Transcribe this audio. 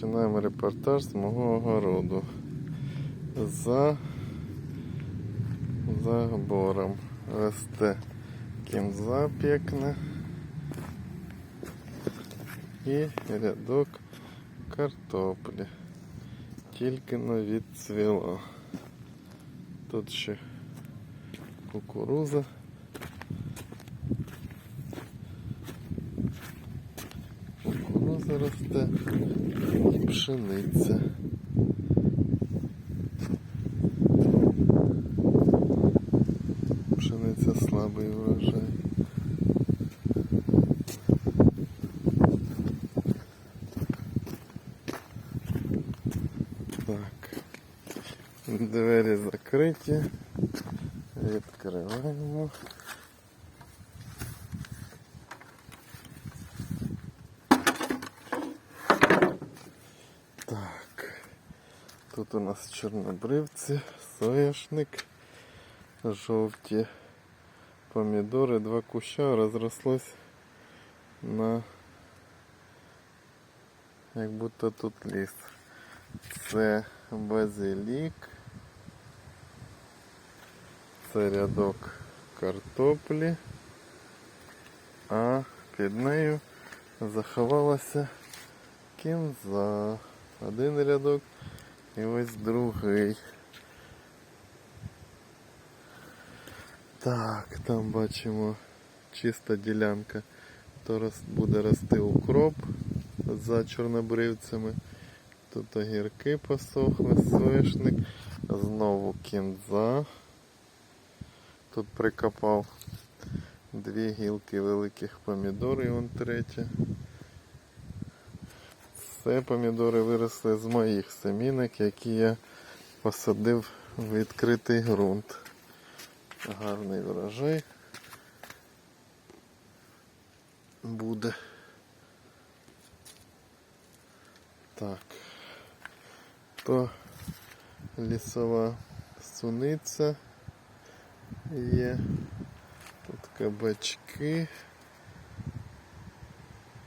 Починаємо репортаж з мого огороду. За забором росте кінза пекне і рядок картоплі. Тільки но відцвіло. Тут ще кукуруза. Кукуруза росте і пшениця. Пшениця слабий врожай. Так. Двері закриті. Відкриваємо. Так. Тут у нас чорнобривці, соняшник, жовті помідори, два куща розрослось на як будто тут ліс. Це базилік. Це рядок картоплі, а під нею заховалася кінза. Один рядок і ось другий. Так, там бачимо чиста ділянка. То буде рости укроп за чорнобривцями. Тут огірки посохли, соняшник, знову кінза. Тут прикопав дві гілки великих помідор і вон третя. Це помідори виросли з моїх семінок, які я посадив в відкритий ґрунт. Гарний врожай буде. Так. То лісова суниця є. Тут кабачки.